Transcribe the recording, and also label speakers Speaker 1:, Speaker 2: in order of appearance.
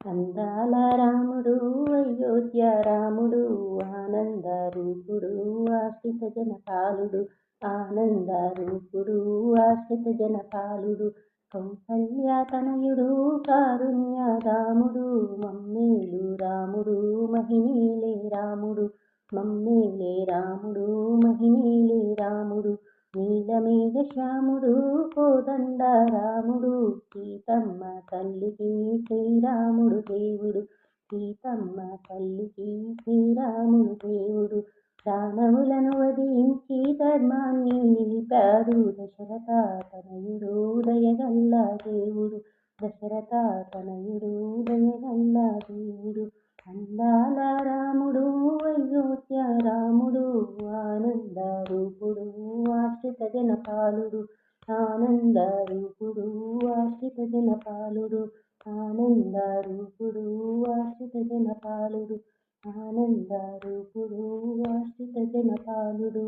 Speaker 1: అందాల రాముడు అయోధ్య రాముడు ఆనంద రూపుడు ఆశ్రిత జనపాలుడు ఆనంద రూపుడు ఆశ్రిత జనపాలుడు కౌసల్య తనయుడు కారుణ్య రాముడు మమ్మేలు రాముడు మహినీలే రాముడు మమ్మేలే రాముడు మహినీలే రాముడు నీలమేఘ శ్యాముడు కోదండ రాముడు సీతమ్మ తల్లికి శ్రీరాముడు దేవుడు. సీతమ్మ తల్లికి శ్రీరాముడు దేవుడు. ప్రాణములను వధించి ధర్మాన్ని నిలిపాడు. దశరథ తనయుడు దయగల్ల దేవుడు. దశరథ తనయుడు దయగల్ల దేవుడు. అందాల రాముడు అయోధ్య రాముడు ఆనంద రూపుడు ఆశ్రిత జనపాలుడు ఆనంద రూపుడు ఆశ్రిత జనపాలుడు ఆనంద రూపుడు ఆశ్రిత జనపాలుడు ఆనంద రూపుడు ఆశ్రిత జనపాలుడు.